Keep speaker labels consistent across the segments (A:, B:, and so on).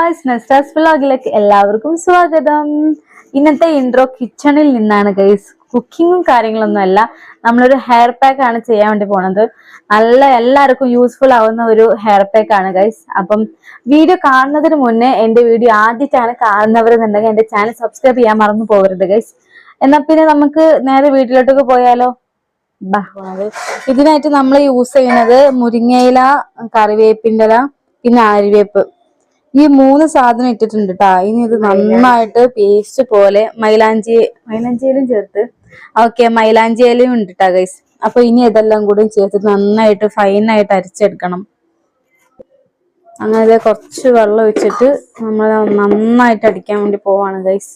A: Guys നെസ്റ്റാസ് വ്ലോഗിലേക്ക് എല്ലാവർക്കും സ്വാഗതം. ഇന്നത്തെ ഇൻട്രോ കിച്ചണിൽ നിന്നാണ് ഗൈസ് കുക്കിങ്ങും കാര്യങ്ങളൊന്നും അല്ല. നമ്മളൊരു ഹെയർ പാക്ക് ആണ് ചെയ്യാൻ വേണ്ടി പോണത്. നല്ല എല്ലാവർക്കും യൂസ്ഫുൾ ആവുന്ന ഒരു ഹെയർ പാക്ക് ആണ് ഗൈസ് അപ്പം വീഡിയോ കാണുന്നതിന് മുന്നേ എന്റെ വീഡിയോ ആദ്യമായിട്ടാണ് കാണുന്നവരെന്നുണ്ടെങ്കിൽ എന്റെ ചാനൽ സബ്സ്ക്രൈബ് ചെയ്യാൻ മറന്നു പോകരുത് ഗൈസ് എന്നാ പിന്നെ നമുക്ക് നേരെ വീട്ടിലോട്ടൊക്കെ പോയാലോ? ഇതിനായിട്ട് നമ്മൾ യൂസ് ചെയ്യുന്നത് മുരിങ്ങയില കറിവേപ്പിന്റെ ഇല പിന്നെ ആര്യവേപ്പ്. ഈ മൂന്ന് സാധനം ഇട്ടിട്ടുണ്ട് കേട്ടാ ഇനി ഇത് നന്നായിട്ട് പേസ്റ്റ് പോലെ മൈലാഞ്ചി മൈലാഞ്ചിയിലും ചേർത്ത്. ഓക്കെ മൈലാഞ്ചിയിലും ഉണ്ട് കേട്ടാ ഗൈസ് അപ്പൊ ഇനി ഇതെല്ലാം കൂടി ചേർത്ത് നന്നായിട്ട് ഫൈനായിട്ട് അരിച്ചെടുക്കണം. അങ്ങനെ കുറച്ച് വെള്ളം ഒഴിച്ചിട്ട് നമ്മൾ നന്നായിട്ട് അടിക്കാൻ വേണ്ടി പോവാണ് ഗൈസ്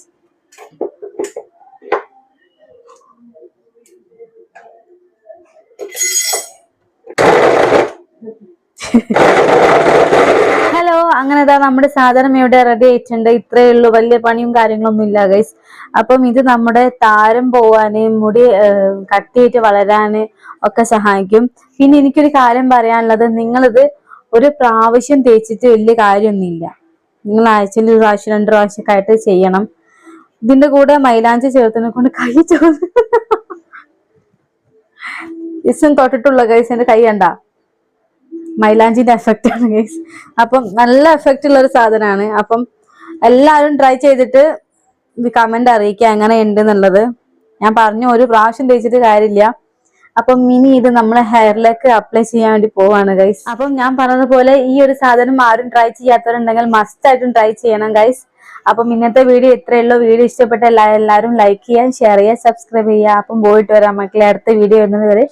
A: ഹലോ അങ്ങനെ ഇതാ നമ്മുടെ സാധനം ഇവിടെ റെഡി ആയിട്ടുണ്ട്. ഇത്രയേ ഉള്ളൂ. വലിയ പണിയും കാര്യങ്ങളൊന്നും ഇല്ല ഗൈസ് അപ്പം ഇത് നമ്മുടെ താരം പോവാന് മുടി കട്ടിയിട്ട് വളരാന് ഒക്കെ സഹായിക്കും. പിന്നെ എനിക്കൊരു കാര്യം പറയാനുള്ളത്. നിങ്ങളിത് ഒരു പ്രാവശ്യം തേച്ചിട്ട് വലിയ കാര്യമൊന്നുമില്ല. നിങ്ങൾ ആഴ്ചയിൽ ഒരു പ്രാവശ്യം രണ്ട് പ്രാവശ്യമൊക്കെ ആയിട്ട് ചെയ്യണം. ഇതിന്റെ കൂടെ മൈലാഞ്ചി ചേർത്തിനെ കൊണ്ട് കൈ ചോദിച്ചു തൊട്ടിട്ടുള്ള ഗൈസ് എന്റെ കൈ കണ്ടാ. മൈലാഞ്ചിന്റെ എഫക്റ്റ് ആണ് ഗൈസ് അപ്പം നല്ല എഫക്റ്റ് ഉള്ള ഒരു സാധനമാണ് അപ്പം എല്ലാവരും ട്രൈ ചെയ്തിട്ട് കമന്റ് അറിയിക്കുക എങ്ങനെ ഉണ്ട് എന്നുള്ളത് ഞാൻ പറഞ്ഞു ഒരു പ്രാവശ്യം തേച്ചിട്ട് കാര്യമില്ല. അപ്പം ഇനി ഇത് നമ്മളെ ഹെയറിലേക്ക് അപ്ലൈ ചെയ്യാൻ വേണ്ടി പോവാണ് ഗൈസ് അപ്പം ഞാൻ പറഞ്ഞതുപോലെ ഈ ഒരു സാധനം ആരും ട്രൈ ചെയ്യാത്തവരുണ്ടെങ്കിൽ മസ്റ്റ് ആയിട്ടും ട്രൈ ചെയ്യണം ഗൈസ് അപ്പം ഇന്നത്തെ വീഡിയോ ഇത്രയുള്ളൂ വീഡിയോ ഇഷ്ടപ്പെട്ട എല്ലാ എല്ലാവരും ലൈക്ക് ചെയ്യുക ഷെയർ ചെയ്യുക സബ്സ്ക്രൈബ് ചെയ്യുക. അപ്പം പോയിട്ട് വരാം മക്കളെ. അടുത്ത വീഡിയോ വരുന്നത് വരെ.